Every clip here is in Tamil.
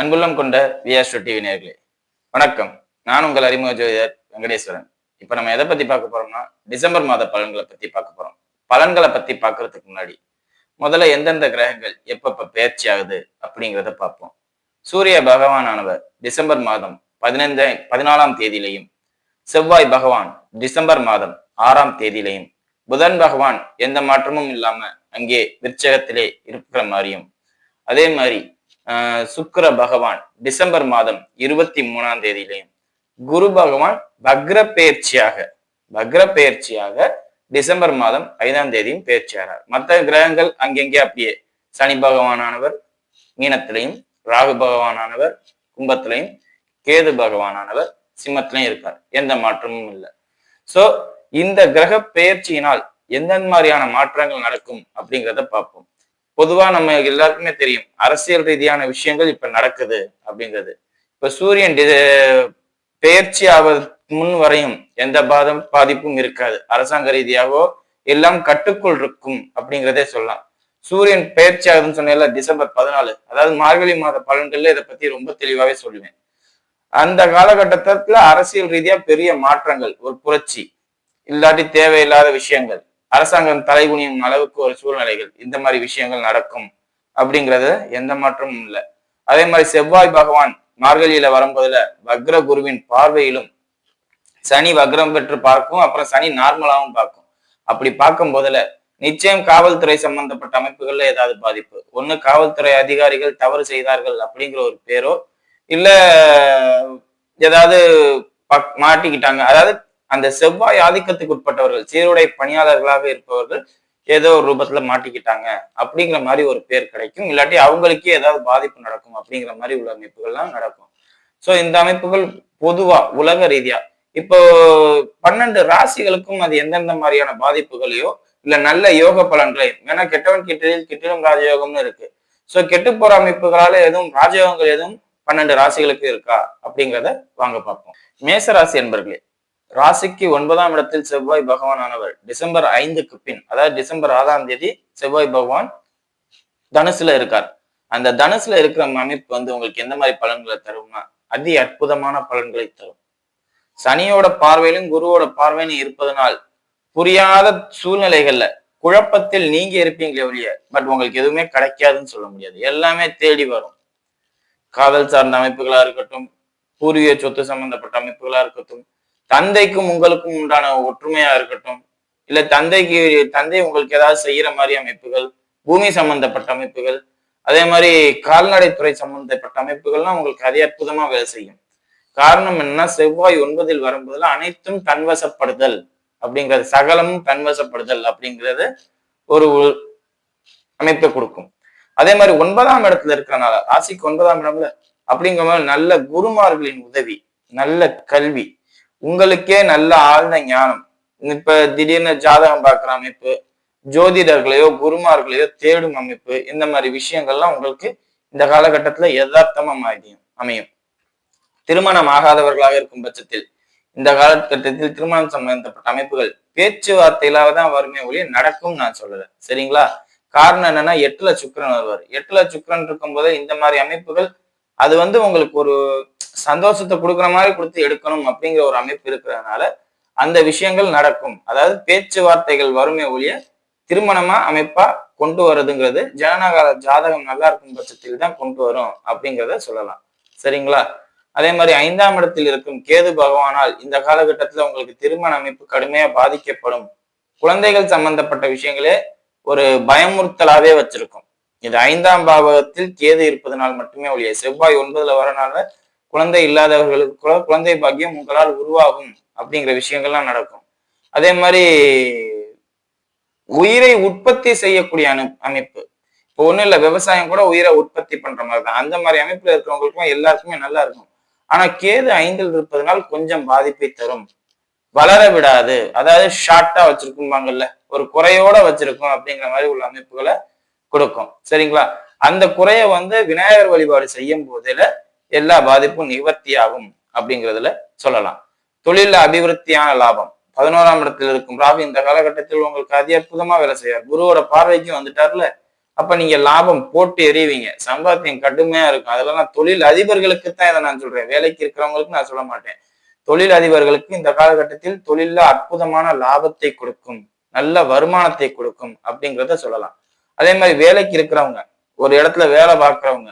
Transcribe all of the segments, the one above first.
அன்புள்ளம் கொண்ட விஆஸ்ட்ரோ டிவி நேர்களே வணக்கம். நான் உங்கள் அறிமுக ஜோதிடர் வெங்கடேஸ்வரன். இப்போ நம்ம எதை பத்தி பார்க்க போறோம்னா டிசம்பர் மாத பலன்களை பத்தி பார்க்க போறோம். பலன்களை பத்தி பார்க்கறதுக்கு முன்னாடி முதல்ல எந்தெந்த கிரகங்கள் எப்பப்ப பயிற்சி ஆகுது அப்படிங்கிறத பார்ப்போம். சூரிய பகவானானவர் டிசம்பர் மாதம் பதினைஞ்சா பதினாலாம் தேதியிலையும் செவ்வாய் பகவான் டிசம்பர் மாதம் ஆறாம் தேதியிலையும் புதன் பகவான் எந்த மாற்றமும் இல்லாம அங்கே விற்சகத்திலே இருக்கிற மாதிரியும் அதே மாதிரி சுக்கிர பகவான் டிசம்பர் மாதம் இருபத்தி மூணாம் தேதியிலையும் குரு பகவான் பக்ர பெயர்ச்சியாக பக்ர பெயர்ச்சியாக டிசம்பர் மாதம் ஐந்தாம் தேதியும் பெயர்ச்சியாகிறார். மற்ற கிரகங்கள் அங்கெங்கே அப்படியே சனி பகவானானவர் மீனத்திலையும் ராகு பகவானானவர் கும்பத்திலையும் கேது பகவானானவர் சிம்மத்திலையும் இருக்கார். எந்த மாற்றமும் இல்லை. சோ இந்த கிரக பெயர்ச்சியினால் எந்தெந்த மாதிரியான மாற்றங்கள் நடக்கும் அப்படிங்கிறத பார்ப்போம். பொதுவா நம்ம எல்லாருக்குமே தெரியும். அரசியல் ரீதியான விஷயங்கள் இப்ப நடக்குது அப்படிங்கிறது. இப்ப சூரியன் பெயர்ச்சி ஆவது முன் வரையும் எந்த பாதம் பாதிப்பும் இருக்காது. அரசாங்க ரீதியாகவோ எல்லாம் கட்டுக்குள் இருக்கும் அப்படிங்கிறதே சொல்லலாம். சூரியன் பெயர்ச்சி ஆகுதுன்னு சொன்னேன்ல டிசம்பர் பதினாலு. அதாவது மார்கழி மாத பலன்கள்ல இதை பத்தி ரொம்ப தெளிவாவே சொல்லுவேன். அந்த காலகட்டத்துல அரசியல் ரீதியா பெரிய மாற்றங்கள் ஒரு புரட்சி. இல்லாட்டி தேவையில்லாத விஷயங்கள். அரசாங்கம் தலைகுனியும் அளவுக்கு ஒரு சூழ்நிலைகள். இந்த மாதிரி விஷயங்கள் நடக்கும் அப்படிங்கிறது எந்த மாற்றமும் இல்லை. அதே மாதிரி செவ்வாய் பகவான் மார்கழியில வரும்போதுல வக்ர குருவின் பார்வையிலும் சனி வக்ரம் பெற்று பார்க்கும் அப்புறம் சனி நார்மலாவும் பார்க்கும். அப்படி பார்க்கும் போதுல நிச்சயம் காவல்துறை சம்பந்தப்பட்ட அமைப்புகள்ல ஏதாவது பாதிப்பு. ஒண்ணு காவல்துறை அதிகாரிகள் தவறு செய்தார்கள் அப்படிங்கிற ஒரு பேரோ இல்ல ஏதாவது பக்- மாட்டிக்கிட்டாங்க. அதாவது அந்த செவ்வாய் ஆதிக்கத்துக்கு உட்பட்டவர்கள் சீருடை பணியாளர்களாக இருப்பவர்கள் ஏதோ ஒரு ரூபத்துல மாட்டிக்கிட்டாங்க அப்படிங்கிற மாதிரி ஒரு பேர் கிடைக்கும். இல்லாட்டி அவங்களுக்கே ஏதாவது பாதிப்பு நடக்கும் அப்படிங்கிற மாதிரி உள்ள அமைப்புகள்லாம் நடக்கும். சோ இந்த அமைப்புகள் பொதுவா உலக ரீதியா இப்போ பன்னெண்டு ராசிகளுக்கும் அது எந்தெந்த மாதிரியான பாதிப்புகளையோ இல்ல நல்ல யோக பலன்களையும் ஏன்னா கெட்டவன் கிட்டில் கிட்டிலும் ராஜயோகம்னு இருக்கு. சோ கெட்டு போற அமைப்புகளால எதுவும் ராஜயோகங்கள் எதுவும் பன்னெண்டு ராசிகளுக்கு இருக்கா அப்படிங்கிறத வாங்க பார்ப்போம். மேச ராசி என்பர்களே ராசிக்கு ஒன்பதாம் இடத்தில் செவ்வாய் பகவான் ஆனவர் டிசம்பர் ஐந்துக்கு பின் அதாவது டிசம்பர் ஆறாம் தேதி செவ்வாய் பகவான் தனுசுல இருக்கார். அந்த தனுசுல இருக்கிற அமைப்பு வந்து உங்களுக்கு எந்த மாதிரி பலன்களை தரும்னா அதி அற்புதமான பலன்களை தரும். சனியோட பார்வையிலும் குருவோட பார்வையிலும் இருப்பதனால் புரியாத சூழ்நிலைகள்ல குழப்பத்தில் நீங்க இருப்பீங்களே ஒழிய பட் உங்களுக்கு எதுவுமே கிடைக்காதுன்னு சொல்ல முடியாது. எல்லாமே தேடி வரும். காதல் சார்ந்த அமைப்புகளா இருக்கட்டும் பூர்வீக சொத்து சம்பந்தப்பட்ட அமைப்புகளா இருக்கட்டும் தந்தைக்கும் உங்களுக்கும் உண்டான ஒற்றுமையா இருக்கட்டும். இல்ல தந்தைக்கு தந்தை உங்களுக்கு ஏதாவது செய்யற மாதிரி அமைப்புகள் பூமி சம்பந்தப்பட்ட அமைப்புகள் அதே மாதிரி கால்நடைத்துறை சம்பந்தப்பட்ட அமைப்புகள்லாம் உங்களுக்கு அதே அற்புதமா வேலை செய்யும். காரணம் என்னன்னா செவ்வாய் ஒன்பதில் வரும்போதுல அனைத்தும் தன்வசப்படுதல் அப்படிங்கிறது சகலமும் தன்வசப்படுதல் அப்படிங்கிறது ஒரு அமைப்பை கொடுக்கும். அதே மாதிரி ஒன்பதாம் இடத்துல இருக்கிறனால ராசிக்கு ஒன்பதாம் இடம்ல அப்படிங்கும்போது நல்ல குருமார்களின் உதவி நல்ல கல்வி உங்களுக்கே நல்ல ஆழ்ந்த ஞானம். இப்ப திடீர்னு ஜாதகம் பார்க்குற அமைப்பு ஜோதிடர்களையோ குருமார்களையோ தேடும் அமைப்பு இந்த மாதிரி விஷயங்கள்லாம் உங்களுக்கு இந்த காலகட்டத்துல யதார்த்தமா அமையும் அமையும். திருமணம் ஆகாதவர்களாக இருக்கும் பட்சத்தில் இந்த காலகட்டத்தில் திருமணம் சம்பந்தப்பட்ட அமைப்புகள் பேச்சுவார்த்தையிலாக தான் வருமே ஒழிய நடக்கும் நான் சொல்லல. சரிங்களா? காரணம் என்னன்னா எட்டுல சுக்கிரன் வருவார். எட்டுல சுக்கிரன் இருக்கும்போது இந்த மாதிரி அமைப்புகள் அது வந்து உங்களுக்கு ஒரு சந்தோஷத்தை கொடுக்குற மாதிரி கொடுத்து எடுக்கணும் அப்படிங்கிற ஒரு அமைப்பு இருக்கிறதுனால அந்த விஷயங்கள் நடக்கும். அதாவது பேச்சுவார்த்தைகள் வருமே ஒழிய திருமணமா அமைப்பா கொண்டு வர்றதுங்கிறது ஜனனகால ஜாதகம் நல்லா இருக்கும் பட்சத்தில் தான் கொண்டு வரும் அப்படிங்கிறத சொல்லலாம். சரிங்களா? அதே மாதிரி ஐந்தாம் இடத்தில் இருக்கும் கேது பகவானால் இந்த காலகட்டத்துல உங்களுக்கு திருமண அமைப்பு கடுமையா பாதிக்கப்படும். குழந்தைகள் சம்பந்தப்பட்ட விஷயங்களே ஒரு பயமுறுத்தலாவே வச்சிருக்கும். இது ஐந்தாம் பாவகத்தில் கேது இருப்பதனால் மட்டுமே ஒழிய செவ்வாய் ஒன்பதுல வரனால குழந்தை இல்லாதவர்களுக்கு கூட குழந்தை பாக்கியம் உங்களால் உருவாகும் அப்படிங்கிற விஷயங்கள்லாம் நடக்கும். அதே மாதிரி உயிரை உற்பத்தி செய்யக்கூடிய அனு அமைப்பு. இப்போ ஒண்ணும் இல்ல விவசாயம் கூட உயிரை உற்பத்தி பண்ற மாதிரி தான் அந்த மாதிரி அமைப்புல இருக்கிறவங்களுக்கும் எல்லாருக்குமே நல்லா இருக்கும். ஆனா கேது ஐந்தில் இருப்பதனால் கொஞ்சம் பாதிப்பை தரும். வளர விடாது. அதாவது ஷார்ட்டா வச்சிருக்கும்பாங்கல்ல ஒரு குறையோட வச்சிருக்கும் அப்படிங்கிற மாதிரி உள்ள அமைப்புகளை கொடுக்கும். சரிங்களா? அந்த குறைய வந்து விநாயகர் வழிபாடு செய்யும் போதுல எல்லா பாதிப்பும் நிவர்த்தியாகும் அப்படிங்கிறதுல சொல்லலாம். தொழில அபிவிருத்தியான லாபம். பதினோராம் இடத்தில் இருக்கும் ராகு இந்த காலகட்டத்தில் உங்களுக்கு அதி அற்புதமா வேலை செய்யார் குருவோட பார்வைக்கும் வந்துட்டார்ல. அப்ப நீங்க லாபம் போட்டு எறிவீங்க. சம்பாத்தியம் கடுமையா இருக்கும். அதெல்லாம் தொழில் அதிபர்களுக்கு தான் இதை நான் சொல்றேன். வேலைக்கு இருக்கிறவங்களுக்கு நான் சொல்ல மாட்டேன். தொழில் அதிபர்களுக்கு இந்த காலகட்டத்தில் தொழில அற்புதமான லாபத்தை கொடுக்கும். நல்ல வருமானத்தை கொடுக்கும் அப்படிங்கிறத சொல்லலாம். அதே மாதிரி வேலைக்கு இருக்கிறவங்க ஒரு இடத்துல வேலை பார்க்குறவங்க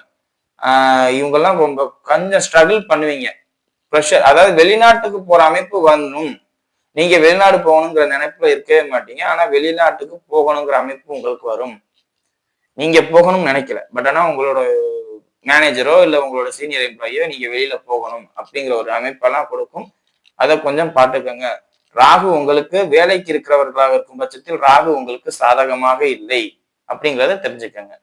இவங்கெல்லாம் ரொம்ப கொஞ்சம் ஸ்ட்ரகிள் பண்ணுவீங்க. ப்ரெஷர் அதாவது வெளிநாட்டுக்கு போற அமைப்பு வரணும். நீங்க வெளிநாடு போகணுங்கிற நினைப்புல இருக்கவே மாட்டீங்க. ஆனா வெளிநாட்டுக்கு போகணுங்கிற அமைப்பு உங்களுக்கு வரும். நீங்க போகணும்னு நினைக்கல. பட் ஆனா உங்களோட மேனேஜரோ இல்ல உங்களோட சீனியர் எம்ப்ளாயோ நீங்க வெளியில போகணும் அப்படிங்கிற ஒரு அமைப்பெல்லாம் கொடுக்கும். அதை கொஞ்சம் பார்த்துக்கோங்க. ராகு உங்களுக்கு வேலைக்கு இருக்கிறவர்களாக இருக்கும் பட்சத்தில் ராகு உங்களுக்கு சாதகமாக இல்லை அப்படிங்கிறத தெரிஞ்சுக்கோங்க.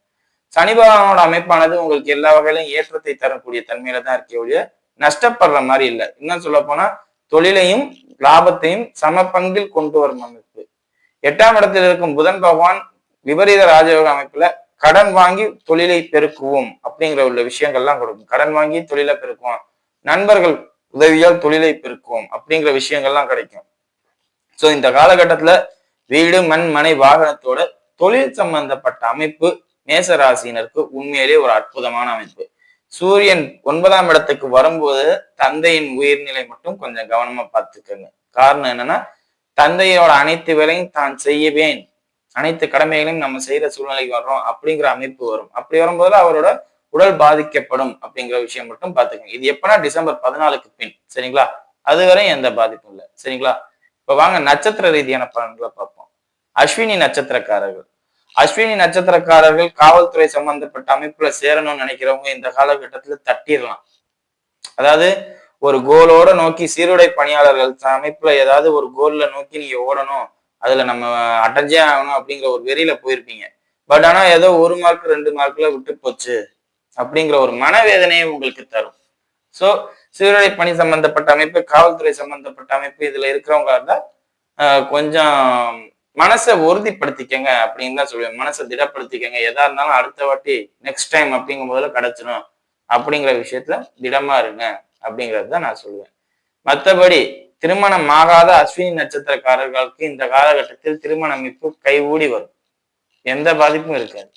சனி பகவானோட அமைப்பானது உங்களுக்கு எல்லா வகையிலும் ஏற்றத்தை தரக்கூடிய தன்மையில தான் இருக்கே ஒழிய நஷ்டப்படுற மாதிரி இல்லை. இன்னும் சொல்ல போனா தொழிலையும் லாபத்தையும் சம பங்கில் கொண்டு வரும் அமைப்பு. எட்டாம் இடத்தில் இருக்கும் புதன் பகவான் விபரீத ராஜயோக அமைப்புல கடன் வாங்கி தொழிலை பெருக்குவோம் அப்படிங்கிற உள்ள விஷயங்கள்லாம் கொடுக்கும். கடன் வாங்கி தொழிலை பெருக்குவோம். நண்பர்கள் உதவியால் தொழிலை பெருக்குவோம் அப்படிங்கிற விஷயங்கள்லாம் கிடைக்கும். சோ இந்த காலகட்டத்துல வீடு மண் மனை வாகனத்தோட தொழில் சம்பந்தப்பட்ட அமைப்பு மேச ராசியினருக்கு உண்மையிலே ஒரு அற்புதமான அமைப்பு. சூரியன் ஒன்பதாம் இடத்துக்கு வரும்போது தந்தையின் உயிர்நிலை மட்டும் கொஞ்சம் கவனமா பார்த்துக்கோங்க. காரணம் என்னன்னா தந்தையோட அனைத்து வேலையும் தான் செய்யவேன் அனைத்து கடமைகளையும் நம்ம செய்யற சூழ்நிலைக்கு வர்றோம் அப்படிங்கிற அமைப்பு வரும். அப்படி வரும்போது அவரோட உடல் பாதிக்கப்படும் அப்படிங்கிற விஷயம் மட்டும் பார்த்துக்கோங்க. இது எப்பனா டிசம்பர் பதினாலுக்கு பின் சரிங்களா? அதுவரை எந்த பாதிப்பும் இல்லை சரிங்களா? இப்ப வாங்க நட்சத்திர ரீதியான பலன்களை பார்ப்போம். அஸ்வினி நட்சத்திரக்காரர்கள். அஸ்வினி நட்சத்திரக்காரர்கள் காவல்துறை சம்பந்தப்பட்ட அமைப்புல சேரணும்னு நினைக்கிறவங்க இந்த காலகட்டத்துல தட்டிடலாம். அதாவது ஒரு கோலோட நோக்கி சீருடை பணியாளர்கள் அமைப்புல ஏதாவது ஒரு கோல்ல நோக்கி நீங்க ஓடணும் அதுல நம்ம அட்டஞ்சே ஆகணும் அப்படிங்கிற ஒரு வெறியில போயிருப்பீங்க. பட் ஆனா ஏதோ ஒரு மார்க் ரெண்டு மார்க்ல விட்டு போச்சு அப்படிங்கிற ஒரு மனவேதனையை உங்களுக்கு தரும். சோ சீருடை பணி சம்பந்தப்பட்ட அமைப்பு காவல்துறை சம்பந்தப்பட்ட அமைப்பு இதுல இருக்கிறவங்க இருந்தா ஆஹ் கொஞ்சம் மனசை உறுதிப்படுத்திக்கங்க அப்படின்னு தான் சொல்லுவேன். மனசை திடப்படுத்திக்கங்க. எதா இருந்தாலும் அடுத்த வாட்டி நெக்ஸ்ட் டைம் அப்படிங்கும் போதுல கிடைச்சிடும் அப்படிங்கிற விஷயத்துல திடமா இருங்க அப்படிங்கிறது தான் நான் சொல்லுவேன். மற்றபடி திருமணம் ஆகாத அஸ்வினி நட்சத்திரக்காரர்களுக்கு இந்த காலகட்டத்தில் திருமண அமைப்பு கைகூடி வரும். எந்த பாதிப்பும் இருக்காது.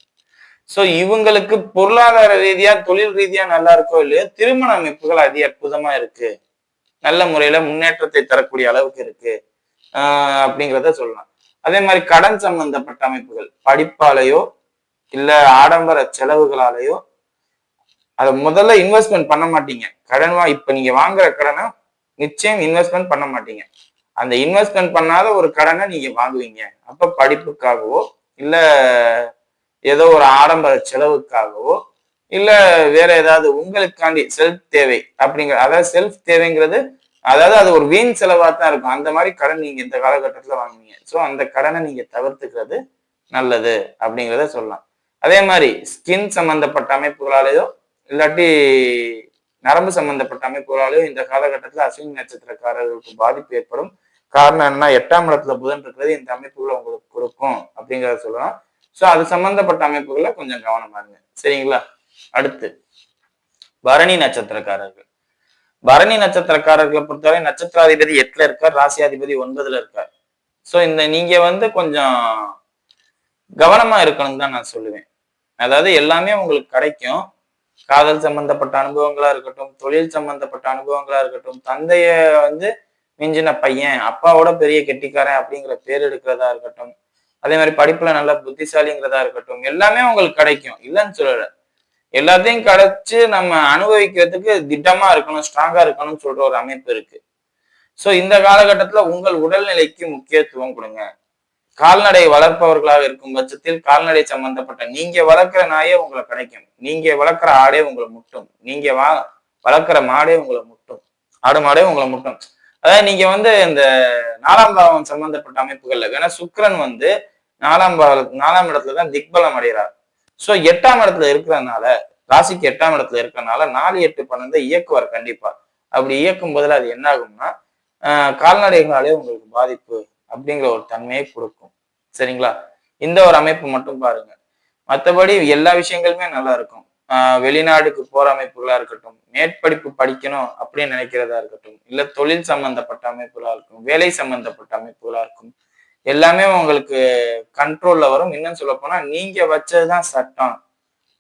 சோ இவங்களுக்கு பொருளாதார ரீதியா தொழில் ரீதியா நல்லா இருக்கோ இல்லையோ திருமண அமைப்புகள் அதி அற்புதமா இருக்கு. நல்ல முறையில முன்னேற்றத்தை தரக்கூடிய அளவுக்கு இருக்கு. ஆஹ் அப்படிங்கிறத சொல்லலாம். அதே மாதிரி கடன் சம்பந்தப்பட்ட அமைப்புகள் படிப்பாலேயோ இல்ல ஆடம்பர செலவுகளாலேயோ அதை முதல்ல இன்வெஸ்ட்மெண்ட் பண்ண மாட்டீங்க. கடன் வா இப்ப நீங்க வாங்குற கடனை நிச்சயம் இன்வெஸ்ட்மெண்ட் பண்ண மாட்டீங்க. அந்த இன்வெஸ்ட்மெண்ட் பண்ணாத ஒரு கடனை நீங்க வாங்குவீங்க. அப்ப படிப்புக்காகவோ இல்ல ஏதோ ஒரு ஆடம்பர செலவுக்காகவோ இல்ல வேற ஏதாவது உங்களுக்காண்டி செல்ஃப் தேவை அப்படிங்கிற அதாவது செல்ஃப் தேவைங்கிறது அதாவது அது ஒரு வீண் செலவாக தான் இருக்கும். அந்த மாதிரி கடன் நீங்க இந்த காலகட்டத்துல வாங்குவீங்க ஸோ அந்த கடனை நீங்க தவிர்த்துக்கிறது நல்லது அப்படிங்கிறத சொல்லலாம். அதே மாதிரி ஸ்கின் சம்பந்தப்பட்ட அமைப்புகளாலேயோ இல்லாட்டி நரம்பு சம்பந்தப்பட்ட அமைப்புகளாலேயோ இந்த காலகட்டத்தில் அஸ்வினி நட்சத்திரக்காரர்களுக்கு பாதிப்பு ஏற்படும். காரணம் என்னன்னா எட்டாம் இடத்துல புதன் இருக்கிறது இந்த அமைப்புகளை உங்களுக்கு கொடுக்கும் அப்படிங்கிறத சொல்லலாம். ஸோ அது சம்பந்தப்பட்ட அமைப்புகளை கொஞ்சம் கவனமா இருங்க. சரிங்களா? அடுத்து பரணி நட்சத்திரக்காரர்கள். பரணி நட்சத்திரக்காரர்களை பொறுத்தவரை நட்சத்திராதிபதி எட்டுல இருக்கார் ராசியாதிபதி ஒன்பதுல இருக்கார். ஸோ இந்த நீங்க வந்து கொஞ்சம் கவனமா இருக்கணும் தான் நான் சொல்லுவேன். அதாவது எல்லாமே உங்களுக்கு கிடைக்கும். காதல் சம்பந்தப்பட்ட அனுபவங்களா இருக்கட்டும் தொழில் சம்பந்தப்பட்ட அனுபவங்களா இருக்கட்டும் தந்தைய வந்து மிஞ்சின பையன் அப்பாவோட பெரிய கெட்டிக்காரன் அப்படிங்கிற பேர் எடுக்கிறதா இருக்கட்டும் அதே மாதிரி படிப்புல நல்ல புத்திசாலிங்கிறதா இருக்கட்டும் எல்லாமே உங்களுக்கு கிடைக்கும். இல்லைன்னு சொல்லல. எல்லாத்தையும் கிடைச்சு நம்ம அனுபவிக்கிறதுக்கு திட்டமா இருக்கணும் ஸ்ட்ராங்கா இருக்கணும்னு சொல்ற ஒரு அமைப்பு இருக்கு. சோ இந்த காலகட்டத்துல உங்கள் உடல்நிலைக்கு முக்கியத்துவம் கொடுங்க. கால்நடை வளர்ப்பவர்களாக இருக்கும் பட்சத்தில் கால்நடை சம்பந்தப்பட்ட நீங்க வளர்க்குற நாயே உங்களை கிடைக்கும். நீங்க வளர்க்குற ஆடே உங்களை முட்டும். நீங்க வா வளர்க்குற மாடே உங்களை முட்டும். ஆடு மாடே உங்களை முட்டும். அதாவது நீங்க வந்து இந்த நாலாம் பாவம் சம்பந்தப்பட்ட அமைப்புகள்ல வேணா சுக்கிரன் வந்து நாலாம் பாவ நாலாம் இடத்துல தான் திக்பலம் அடைகிறார். சோ எட்டாம் இடத்துல இருக்கிறதுனால ராசிக்கு எட்டாம் இடத்துல இருக்கிறதுனால நாலு எட்டு பன்னெண்டு இயக்குவார் கண்டிப்பா. அப்படி இயக்கும் போதுல அது என்ன ஆகும்னா ஆஹ் கால்நடைகளாலே உங்களுக்கு பாதிப்பு அப்படிங்கிற ஒரு தன்மையை கொடுக்கும். சரிங்களா? இந்த ஒரு அமைப்பு மட்டும் பாருங்க. மற்றபடி எல்லா விஷயங்களுமே நல்லா இருக்கும். ஆஹ் வெளிநாடுக்கு போற அமைப்புகளா இருக்கட்டும் மேற்படிப்பு படிக்கணும் அப்படின்னு நினைக்கிறதா இருக்கட்டும் இல்ல தொழில் சம்பந்தப்பட்ட அமைப்புகளா இருக்கும் வேலை சம்பந்தப்பட்ட அமைப்புகளா இருக்கும் எல்லாமே உங்களுக்கு கண்ட்ரோல்ல வரும். இன்னும் சொல்ல போனா நீங்க வச்சதுதான் சட்டம்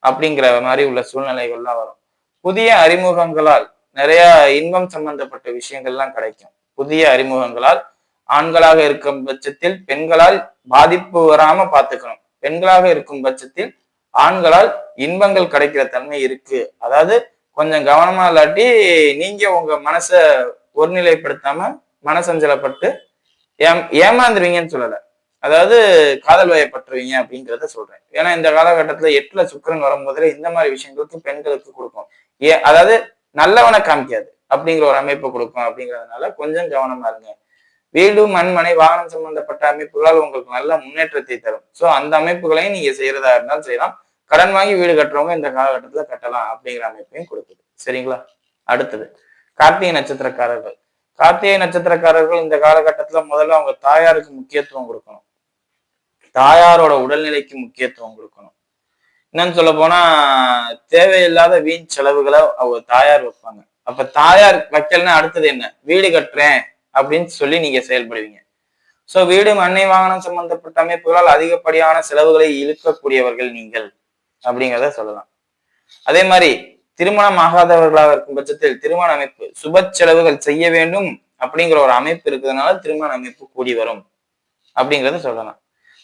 அப்படிங்கிற மாதிரி உள்ள சூழ்நிலைகள்லாம் வரும். புதிய அறிமுகங்களால் நிறைய இன்பம் சம்பந்தப்பட்ட விஷயங்கள்லாம் கிடைக்கும். புதிய அறிமுகங்களால் ஆண்களாக இருக்கும் பட்சத்தில் பெண்களால் பாதிப்பு வராம பாத்துக்கணும் பெண்களாக இருக்கும் பட்சத்தில் ஆண்களால் இன்பங்கள் கிடைக்கிற தன்மை இருக்கு. அதாவது கொஞ்சம் கவனமா இல்லாட்டி நீங்க உங்க மனச ஒருநிலைப்படுத்தாம மனசஞ்சலப்பட்டு ஏம் ஏமாந்துருவீங்கன்னு சொல்லலை. அதாவது காதல் வயப்பட்டுருவீங்க அப்படிங்கிறத சொல்றேன். ஏன்னா இந்த காலகட்டத்துல எட்டுல சுக்கரன் வரும்போதுல இந்த மாதிரி விஷயங்களுக்கு பெண்களுக்கு கொடுக்கும். ஏ அதாவது நல்லவனை காமிக்காது அப்படிங்கிற ஒரு அமைப்பு கொடுக்கும் அப்படிங்கிறதுனால கொஞ்சம் கவனமா இருங்க. வீடு மண்மனை வாகனம் சம்பந்தப்பட்ட அமைப்புகளால் உங்களுக்கு நல்ல முன்னேற்றத்தை தரும். ஸோ அந்த அமைப்புகளையும் நீங்க செய்யறதா இருந்தாலும் செய்யலாம். கடன் வாங்கி வீடு கட்டுறவங்க இந்த காலகட்டத்துல கட்டலாம் அப்படிங்கிற அமைப்பையும் கொடுக்குது. சரிங்களா? அடுத்தது கார்த்திகை நட்சத்திரக்காரர்கள். கார்த்திகை நட்சத்திரக்காரர்கள் இந்த காலகட்டத்துல முதல்ல அவங்க தாயாருக்கு முக்கியத்துவம் கொடுக்கணும். தாயாரோட உடல்நிலைக்கு முக்கியத்துவம் கொடுக்கணும். என்னன்னு சொல்ல போனா தேவையில்லாத வீண் செலவுகளை அவங்க தாயார் வைப்பாங்க. அப்ப தாயார் வைக்கலன்னா அடுத்தது என்ன? வீடு கட்டுறேன் அப்படின்னு சொல்லி நீங்க செயல்படுவீங்க. ஸோ வீடு மண்ணை வாகனம் சம்பந்தப்பட்ட அமைப்புகளால் அதிகப்படியான செலவுகளை இழுக்கக்கூடியவர்கள் நீங்கள் அப்படிங்கிறத சொல்லலாம். அதே மாதிரி திருமணம் ஆகாதவர்களாக இருக்கும் பட்சத்தில் திருமண அமைப்பு சுப செலவுகள் செய்ய வேண்டும் அப்படிங்கிற ஒரு அமைப்பு இருக்கிறதுனால திருமண அமைப்பு கூடி வரும் அப்படிங்கறத சொல்லலாம்.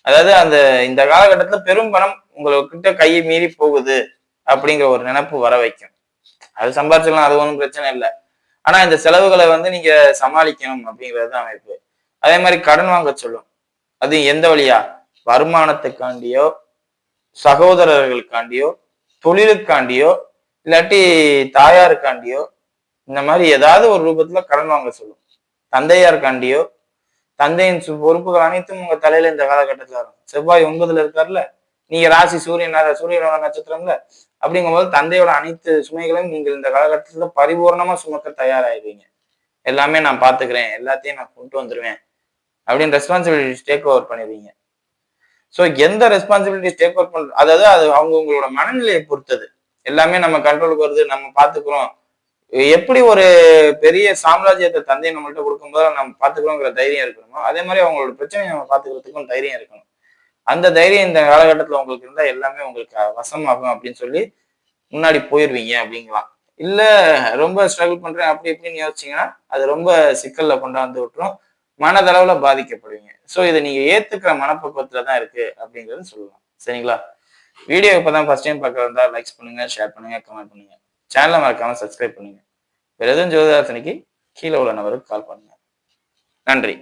அதாவது அந்த இந்த காலகட்டத்துல பெரும் பணம் உங்ககிட்ட கையை மீறி போகுது அப்படிங்கிற ஒரு நினைப்பு வர வைக்கும். அது சம்பாரிச்சுக்கலாம் அது ஒன்றும் பிரச்சனை இல்லை. ஆனா இந்த செலவுகளை வந்து நீங்க சமாளிக்கணும் அப்படிங்கிறது தான் அமைப்பு. அதே மாதிரி கடன் வாங்க சொல்லும். அது எந்த வழியா? வருமானத்துக்காண்டியோ சகோதரர்களுக்காண்டியோ தொழிலுக்காண்டியோ இல்லாட்டி தாயாருக்காண்டியோ இந்த மாதிரி ஏதாவது ஒரு ரூபத்துல கடன் வாங்க சொல்லும். தந்தையாருக்காண்டியோ தந்தையின் பொறுப்புகள் அனைத்தும் உங்க தலையில இந்த காலகட்டத்துல வரும். செவ்வாய் ஒன்பதுல இருக்காருல்ல? நீங்க ராசி சூரியன் சூரியனோட நட்சத்திரம்ல? அப்படிங்கும்போது தந்தையோட அனைத்து சுமைகளையும் நீங்கள் இந்த காலகட்டத்துல பரிபூர்ணமா சுமக்க தயாராகிடுவீங்க எல்லாமே நான் பாத்துக்கிறேன் எல்லாத்தையும் நான் கொண்டு வந்துருவேன் அப்படின்னு ரெஸ்பான்சிபிலிட்டி டேக் ஓவர் பண்ணிடுவீங்க. ஸோ எந்த ரெஸ்பான்சிபிலிட்டி டேக் ஓவர் பண்ற அதாவது அது அவங்க உங்களோட மனநிலையை பொறுத்தது. எல்லாமே நம்ம கண்ட்ரோலுக்கு வருது. நம்ம பார்த்துக்கிறோம். எப்படி ஒரு பெரிய சாம்ராஜ்யத்தை தந்தை நம்மள்ட்ட கொடுக்கும்போது நம்ம பார்த்துக்கிறோங்கிற தைரியம் இருக்கணுமோ அதே மாதிரி அவங்களோட பிரச்சனையை நம்ம பார்த்துக்கிறதுக்கும் தைரியம் இருக்கணும். அந்த தைரியம் இந்த காலகட்டத்தில் உங்களுக்கு இருந்தால் எல்லாமே உங்களுக்கு வசமாகும் அப்படின்னு சொல்லி முன்னாடி போயிடுவீங்க அப்படிங்களாம் இல்லை ரொம்ப ஸ்ட்ரகிள் பண்றேன் அப்படி இப்படின்னு யோசிச்சீங்கன்னா அது ரொம்ப சிக்கல்ல கொண்டாந்து விட்டுரும். மனதளவில் பாதிக்கப்படுவீங்க. ஸோ இதை நீங்கள் ஏத்துக்கிற மனப்பக்குவத்துல தான் இருக்கு அப்படிங்கறது சொல்லலாம். சரிங்களா? வீடியோ இப்பதான் ஃபஸ்ட் டைம் பார்க்கறதா லைக்ஸ் பண்ணுங்க ஷேர் பண்ணுங்க கமெண்ட் பண்ணுங்க. சேனலை மறக்காம சப்ஸ்கிரைப் பண்ணுங்க. வேறு எதுவும் ஜோதிதாசனிக்கு கீழே உள்ள நபருக்கு கால் பண்ணுங்க. நன்றி.